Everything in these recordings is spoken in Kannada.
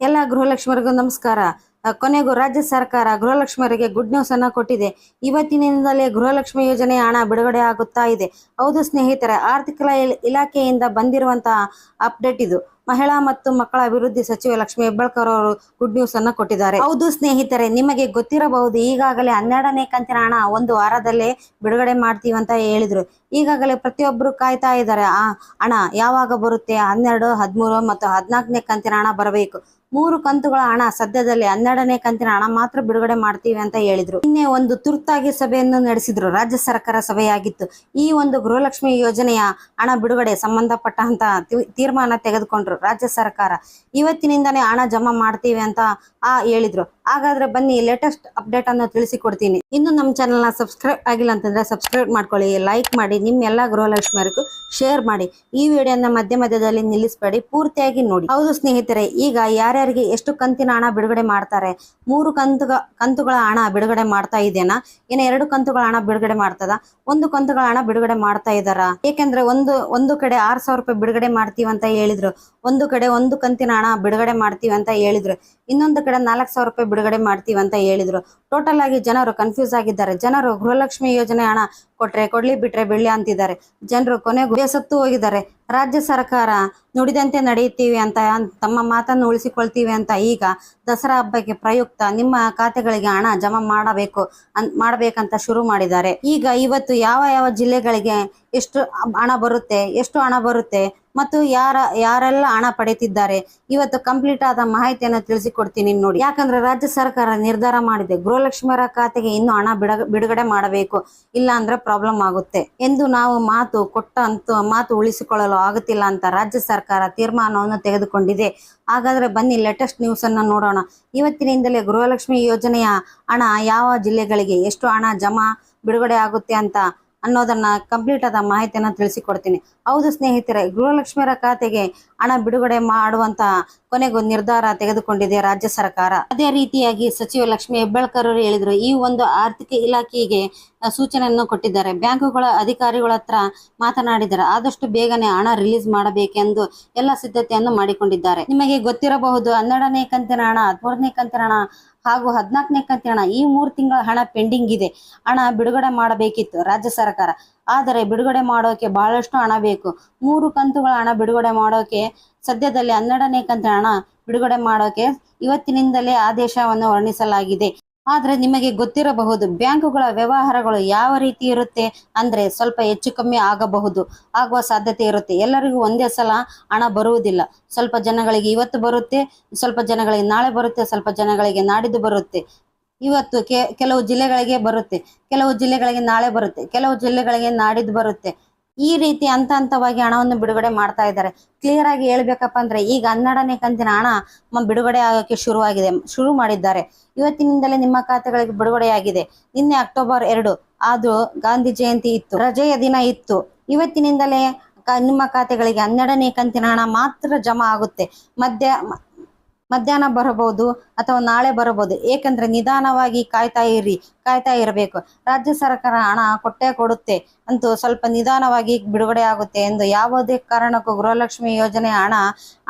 ಎಲ್ಲ ಗೃಹಲಕ್ಷ್ಮರಿಗೂ ನಮಸ್ಕಾರ. ಕೊನೆಗೂ ರಾಜ್ಯ ಸರ್ಕಾರ ಗೃಹಲಕ್ಷ್ಮಿಯವರಿಗೆ ಗುಡ್ ನ್ಯೂಸ್ ಅನ್ನ ಕೊಟ್ಟಿದೆ. ಇವತ್ತಿನಿಂದಲೇ ಗೃಹಲಕ್ಷ್ಮಿ ಯೋಜನೆ ಹಣ ಬಿಡುಗಡೆ ಆಗುತ್ತಾ ಇದೆ. ಹೌದು ಸ್ನೇಹಿತರೆ, ಆರ್ಥಿಕ ಇಲ- ಇಲಾಖೆಯಿಂದ ಬಂದಿರುವಂತಹ ಅಪ್ಡೇಟ್ ಇದು. ಮಹಿಳಾ ಮತ್ತು ಮಕ್ಕಳ ಅಭಿವೃದ್ಧಿ ಸಚಿವೆ ಲಕ್ಷ್ಮಿ ಹೆಬ್ಬಾಳ್ಕರ್ ಅವರು ಗುಡ್ ನ್ಯೂಸ್ ಅನ್ನ ಕೊಟ್ಟಿದ್ದಾರೆ. ಹೌದು ಸ್ನೇಹಿತರೆ, ನಿಮಗೆ ಗೊತ್ತಿರಬಹುದು, ಈಗಾಗಲೇ ಹನ್ನೆರಡನೇ ಕಂತಿನ ಹಣ ಒಂದು ವಾರದಲ್ಲೇ ಬಿಡುಗಡೆ ಮಾಡ್ತೀವಿ ಅಂತ ಹೇಳಿದ್ರು. ಈಗಾಗಲೇ ಪ್ರತಿಯೊಬ್ಬರು ಕಾಯ್ತಾ ಇದ್ದಾರೆ, ಆ ಹಣ ಯಾವಾಗ ಬರುತ್ತೆ? ಹನ್ನೆರಡು, ಹದಿಮೂರು ಮತ್ತು ಹದಿನಾಲ್ಕನೇ ಕಂತಿನ ಹಣ ಬರಬೇಕು. ಮೂರು ಕಂತುಗಳ ಹಣ ಸದ್ಯದಲ್ಲಿ ಹನ್ನೆರಡನೇ ಕಂತಿನ ಹಣ ಮಾತ್ರ ಬಿಡುಗಡೆ ಮಾಡ್ತೀವಿ ಅಂತ ಹೇಳಿದ್ರು. ನಿನ್ನೆ ಒಂದು ತುರ್ತಾಗಿ ಸಭೆಯನ್ನು ನಡೆಸಿದ್ರು. ರಾಜ್ಯ ಸರ್ಕಾರ ಸಭೆಯಾಗಿತ್ತು. ಈ ಒಂದು ಗೃಹಲಕ್ಷ್ಮಿ ಯೋಜನೆಯ ಹಣ ಬಿಡುಗಡೆ ಸಂಬಂಧಪಟ್ಟಂತ ತೀರ್ಮಾನ ತೆಗೆದುಕೊಂಡ್ರು ರಾಜ್ಯ ಸರ್ಕಾರ. ಇವತ್ತಿನಿಂದನೇ ಹಣ ಜಮಾ ಮಾಡ್ತೀವಿ ಅಂತ ಆ ಹೇಳಿದ್ರು. ಹಾಗಾದ್ರೆ ಬನ್ನಿ ಲೇಟೆಸ್ಟ್ ಅಪ್ಡೇಟ್ ಅನ್ನು ತಿಳಿಸಿಕೊಡ್ತೀನಿ. ಇನ್ನು ನಮ್ಮ ಚಾನಲ್ನ ಸಬ್ಸ್ಕ್ರೈಬ್ ಆಗಿಲ್ಲ ಅಂತಂದ್ರೆ ಸಬ್ಸ್ಕ್ರೈಬ್ ಮಾಡ್ಕೊಳ್ಳಿ ಲೈಕ್ ಮಾಡಿ, ನಿಮ್ಮ ಎಲ್ಲಾ ಗೃಹಲಕ್ಷ್ಮಿಯರಿಗೂ ಶೇರ್ ಮಾಡಿ. ಈ ವಿಡಿಯೋನ ಮಧ್ಯ ಮಧ್ಯದಲ್ಲಿ ನಿಲ್ಲಿಸಬೇಡಿ, ಪೂರ್ತಿಯಾಗಿ ನೋಡಿ. ಹೌದು ಸ್ನೇಹಿತರೆ, ಈಗ ಯಾರ್ಯಾರಿಗೆ ಎಷ್ಟು ಕಂತಿನ ಹಣ ಬಿಡುಗಡೆ ಮಾಡ್ತಾರೆ? ಮೂರು ಕಂತುಗ, ಕಂತುಗಳ ಹಣ ಬಿಡುಗಡೆ ಮಾಡ್ತಾ ಇದೆಯಾ ಇನ್ನು ಎರಡು ಕಂತುಗಳ ಹಣ ಬಿಡುಗಡೆ ಮಾಡ್ತದ? ಒಂದು ಕಂತುಗಳ ಹಣ ಬಿಡುಗಡೆ ಮಾಡ್ತಾ ಇದಾರ ಏಕೆಂದ್ರೆ ಒಂದು ಒಂದು ಕಡೆ ಆರ್ ಸಾವಿರ ರೂಪಾಯಿ ಬಿಡುಗಡೆ ಮಾಡ್ತೀವಿ ಅಂತ ಹೇಳಿದ್ರು. ಒಂದು ಕಡೆ ಒಂದು ಕಂತಿನ ಹಣ ಬಿಡುಗಡೆ ಮಾಡ್ತೀವಿ ಅಂತ ಹೇಳಿದ್ರು. ಇನ್ನೊಂದು ಕಡೆ ನಾಲ್ಕು ಸಾವಿರ ರೂಪಾಯಿ ಬಿಡುಗಡೆ ಮಾಡ್ತೀವಿ ಅಂತ ಹೇಳಿದ್ರು. ಟೋಟಲ್ ಆಗಿ ಜನರು ಕನ್ಫ್ಯೂಸ್ ಆಗಿದ್ದಾರೆ. ಜನರು ಗೃಹಲಕ್ಷ್ಮಿ ಯೋಜನೆ ಹಣ ಕೊಟ್ರೆ ಕೊಡ್ಲಿ, ಬಿಟ್ರೆ ಬೆಳ್ಳಿ ಅಂತಿದ್ದಾರೆ. ಜನರು ಕೊನೆಗೂ ಬೇಸತ್ತು ಹೋಗಿದ್ದಾರೆ. ರಾಜ್ಯ ಸರ್ಕಾರ ನುಡಿದಂತೆ ನಡೆಯುತ್ತೀವಿ ಅಂತ, ತಮ್ಮ ಮಾತನ್ನು ಉಳಿಸಿಕೊಳ್ತೀವಿ ಅಂತ ಈಗ ದಸರಾ ಹಬ್ಬಕ್ಕೆ ಪ್ರಯುಕ್ತ ನಿಮ್ಮ ಖಾತೆಗಳಿಗೆ ಹಣ ಜಮಾ ಮಾಡಬೇಕು ಅನ್ ಮಾಡಬೇಕಂತ ಶುರು ಮಾಡಿದ್ದಾರೆ. ಈಗ ಇವತ್ತು ಯಾವ ಯಾವ ಜಿಲ್ಲೆಗಳಿಗೆ ಎಷ್ಟು ಹಣ ಬರುತ್ತೆ, ಎಷ್ಟು ಹಣ ಬರುತ್ತೆ ಮತ್ತು ಯಾರ, ಯಾರೆಲ್ಲ ಹಣ ಪಡೆಯುತ್ತಿದ್ದಾರೆ. ಇವತ್ತು ಕಂಪ್ಲೀಟ್ ಆದ ಮಾಹಿತಿಯನ್ನು ತಿಳಿಸಿಕೊಡ್ತೀನಿ ನೋಡಿ. ಯಾಕಂದ್ರೆ ರಾಜ್ಯ ಸರ್ಕಾರ ನಿರ್ಧಾರ ಮಾಡಿದೆ, ಗೃಹಲಕ್ಷ್ಮಿಯರ ಖಾತೆಗೆ ಇನ್ನು ಹಣ ಬಿಡ, ಬಿಡುಗಡೆ ಮಾಡಬೇಕು. ಇಲ್ಲ ಅಂದ್ರೆ ಪ್ರಾಬ್ಲಮ್ ಆಗುತ್ತೆ ಎಂದು ನಾವು ಮಾತು ಕೊಟ್ಟಂತ ಮಾತು ಉಳಿಸಿಕೊಳ್ಳಲು ಆಗುತ್ತಿಲ್ಲ ಅಂತ ರಾಜ್ಯ ಸರ್ಕಾರ ತೀರ್ಮಾನವನ್ನು ತೆಗೆದುಕೊಂಡಿದೆ. ಹಾಗಾದ್ರೆ ಬನ್ನಿ ಲೇಟೆಸ್ಟ್ ನ್ಯೂಸ್ ಅನ್ನ ನೋಡೋಣ. ಇವತ್ತಿನಿಂದಲೇ ಗೃಹಲಕ್ಷ್ಮಿ ಯೋಜನೆಯ ಹಣ ಯಾವ ಜಿಲ್ಲೆಗಳಿಗೆ ಎಷ್ಟು ಹಣ ಜಮಾ, ಬಿಡುಗಡೆ ಆಗುತ್ತೆ ಅಂತ ಅನ್ನೋದನ್ನ ಕಂಪ್ಲೀಟ್ ಆದ ಮಾಹಿತಿಯನ್ನ ತಿಳಿಸಿಕೊಡ್ತೀನಿ. ಹೌದು ಸ್ನೇಹಿತರೆ, ಗೃಹಲಕ್ಷ್ಮಿಯರ ಖಾತೆಗೆ ಹಣ ಬಿಡುಗಡೆ ಮಾಡುವಂತ ಕೊನೆಗೂ ನಿರ್ಧಾರ ತೆಗೆದುಕೊಂಡಿದೆ ರಾಜ್ಯ ಸರ್ಕಾರ. ಅದೇ ರೀತಿಯಾಗಿ ಸಚಿವ ಲಕ್ಷ್ಮಿ ಹೆಬ್ಬಾಳ್ಕರ್ ಅವರು ಹೇಳಿದ್ರು, ಈ ಒಂದು ಆರ್ಥಿಕ ಇಲಾಖೆಗೆ ಸೂಚನೆಯನ್ನು ಕೊಟ್ಟಿದ್ದಾರೆ. ಬ್ಯಾಂಕುಗಳ ಅಧಿಕಾರಿಗಳ ಹತ್ರ ಮಾತನಾಡಿದ್ದಾರೆ. ಆದಷ್ಟು ಬೇಗನೆ ಹಣ ರಿಲೀಸ್ ಮಾಡಬೇಕೆಂದು ಎಲ್ಲ ಸಿದ್ಧತೆಯನ್ನು ಮಾಡಿಕೊಂಡಿದ್ದಾರೆ. ನಿಮಗೆ ಗೊತ್ತಿರಬಹುದು, ಹನ್ನೆರಡನೇ ಕಂತಿನ ಹಣ, ಹದಿಮೂರನೇ ಕಂತಿನ ಹಣ ಹಾಗೂ ಹದಿನಾಲ್ಕನೇ ಕಂತಿನ ಹಣ ಈ ಮೂರು ತಿಂಗಳ ಹಣ ಪೆಂಡಿಂಗ್ ಇದೆ. ಹಣ ಬಿಡುಗಡೆ ಮಾಡಬೇಕಿತ್ತು ರಾಜ್ಯ ಸರ್ಕಾರ. ಆದರೆ ಬಿಡುಗಡೆ ಮಾಡೋಕೆ ಬಹಳಷ್ಟು ಹಣ ಬೇಕು. ಮೂರು ಕಂತುಗಳ ಹಣ ಬಿಡುಗಡೆ ಮಾಡೋಕೆ ಸದ್ಯದಲ್ಲಿ ಹನ್ನೆರಡನೇ ಕಂತಿನ ಹಣ ಬಿಡುಗಡೆ ಮಾಡೋಕೆ ಇವತ್ತಿನಿಂದಲೇ ಆದೇಶವನ್ನು ವರ್ಣಿಸಲಾಗಿದೆ ಆದ್ರೆ ನಿಮಗೆ ಗೊತ್ತಿರಬಹುದು ಬ್ಯಾಂಕುಗಳ ವ್ಯವಹಾರಗಳು ಯಾವ ರೀತಿ ಇರುತ್ತೆ ಅಂದ್ರೆ ಸ್ವಲ್ಪ ಹೆಚ್ಚು ಕಮ್ಮಿ ಆಗಬಹುದು, ಆಗುವ ಸಾಧ್ಯತೆ ಇರುತ್ತೆ. ಎಲ್ಲರಿಗೂ ಒಂದೇ ಸಲ ಹಣ ಬರುವುದಿಲ್ಲ. ಸ್ವಲ್ಪ ಜನಗಳಿಗೆ ಇವತ್ತು ಬರುತ್ತೆ, ಸ್ವಲ್ಪ ಜನಗಳಿಗೆ ನಾಳೆ ಬರುತ್ತೆ, ಸ್ವಲ್ಪ ಜನಗಳಿಗೆ ನಾಡಿದ್ದು ಬರುತ್ತೆ. ಇವತ್ತು ಕೆಲವು ಜಿಲ್ಲೆಗಳಿಗೆ ಬರುತ್ತೆ, ಕೆಲವು ಜಿಲ್ಲೆಗಳಿಗೆ ನಾಳೆ ಬರುತ್ತೆ, ಕೆಲವು ಜಿಲ್ಲೆಗಳಿಗೆ ನಾಡಿದ್ದು ಬರುತ್ತೆ. ಈ ರೀತಿ ಹಂತ ಹಂತವಾಗಿ ಹಣವನ್ನು ಬಿಡುಗಡೆ ಮಾಡ್ತಾ ಇದ್ದಾರೆ. ಕ್ಲಿಯರ್ ಆಗಿ ಹೇಳ್ಬೇಕಪ್ಪ ಅಂದ್ರೆ ಈಗ ಹನ್ನೆರಡನೇ ಕಂತಿನ ಹಣ ಬಿಡುಗಡೆ ಆಗೋಕೆ ಶುರುವಾಗಿದೆ. ಶುರು ಮಾಡಿದ್ದಾರೆ. ಇವತ್ತಿನಿಂದಲೇ ನಿಮ್ಮ ಖಾತೆಗಳಿಗೆ ಬಿಡುಗಡೆಯಾಗಿದೆ. ನಿನ್ನೆ ಅಕ್ಟೋಬರ್ ಎರಡು. ಅದು ಗಾಂಧಿ ಜಯಂತಿ ಇತ್ತು. ರಜೆಯ ದಿನ ಇತ್ತು. ಇವತ್ತಿನಿಂದಲೇ ನಿಮ್ಮ ಖಾತೆಗಳಿಗೆ ಹನ್ನೆರಡನೇ ಕಂತಿನ ಹಣ ಮಾತ್ರ ಜಮಾ ಆಗುತ್ತೆ. ಮಧ್ಯ ಮಧ್ಯಾಹ್ನ ಬರಬಹುದು ಅಥವಾ ನಾಳೆ ಬರಬಹುದು. ಏಕೆಂದ್ರೆ ನಿಧಾನವಾಗಿ ಕಾಯ್ತಾ ಇರಿ, ಕಾಯ್ತಾ ಇರಬೇಕು. ರಾಜ್ಯ ಸರ್ಕಾರ ಹಣ ಕೊಟ್ಟೇ ಕೊಡುತ್ತೆ ಅಂತೂ ಸ್ವಲ್ಪ ನಿಧಾನವಾಗಿ ಬಿಡುಗಡೆ ಆಗುತ್ತೆ ಎಂದು ಯಾವುದೇ ಕಾರಣಕ್ಕೂ ಗೃಹಲಕ್ಷ್ಮಿ ಯೋಜನೆ ಹಣ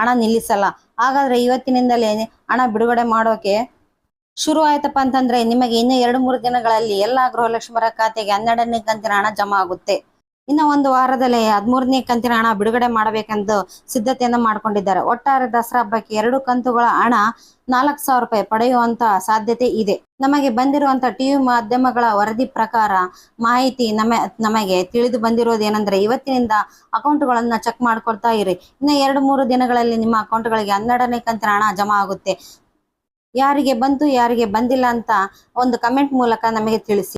ಹಣ ನಿಲ್ಲಿಸಲ್ಲ. ಹಾಗಾದ್ರೆ ಇವತ್ತಿನಿಂದಲೇ ಹಣ ಬಿಡುಗಡೆ ಮಾಡೋಕೆ ಶುರು ಆಯ್ತಪ್ಪ ಅಂತಂದ್ರೆ ನಿಮಗೆ ಇನ್ನು ಎರಡು ಮೂರು ದಿನಗಳಲ್ಲಿ ಎಲ್ಲಾ ಗೃಹಲಕ್ಷ್ಮರ ಖಾತೆಗೆ ಹನ್ನೆರಡನೇ ಕಂತಿನ ಹಣ ಜಮಾ ಆಗುತ್ತೆ. ಇನ್ನು ಒಂದು ವಾರದಲ್ಲಿ ಹದಿಮೂರನೇ ಕಂತಿನ ಹಣ ಬಿಡುಗಡೆ ಮಾಡಬೇಕೆಂದು ಸಿದ್ಧತೆಯನ್ನು ಮಾಡ್ಕೊಂಡಿದ್ದಾರೆ. ಒಟ್ಟಾರೆ ದಸರಾ ಹಬ್ಬಕ್ಕೆ ಎರಡು ಕಂತುಗಳ ಹಣ ನಾಲ್ಕು ಸಾವಿರ ರೂಪಾಯಿ ಪಡೆಯುವಂತ ಸಾಧ್ಯತೆ ಇದೆ. ನಮಗೆ ಬಂದಿರುವಂತ ಟಿವಿ ಮಾಧ್ಯಮಗಳ ವರದಿ ಪ್ರಕಾರ ಮಾಹಿತಿ ನಮ, ನಮಗೆ ತಿಳಿದು ಬಂದಿರೋದೇನೆಂದ್ರೆ ಇವತ್ತಿನಿಂದ ಅಕೌಂಟ್ಗಳನ್ನ ಚೆಕ್ ಮಾಡ್ಕೊಳ್ತಾ ಇರಿ. ಇನ್ನು ಎರಡು ಮೂರು ದಿನಗಳಲ್ಲಿ ನಿಮ್ಮ ಅಕೌಂಟ್ಗಳಿಗೆ ಹನ್ನೆರಡನೇ ಕಂತಿನ ಹಣ ಜಮಾ ಆಗುತ್ತೆ. ಯಾರಿಗೆ ಬಂತು, ಯಾರಿಗೆ ಬಂದಿಲ್ಲ ಅಂತ ಒಂದು ಕಮೆಂಟ್ ಮೂಲಕ ನಮಗೆ ತಿಳಿಸಿ.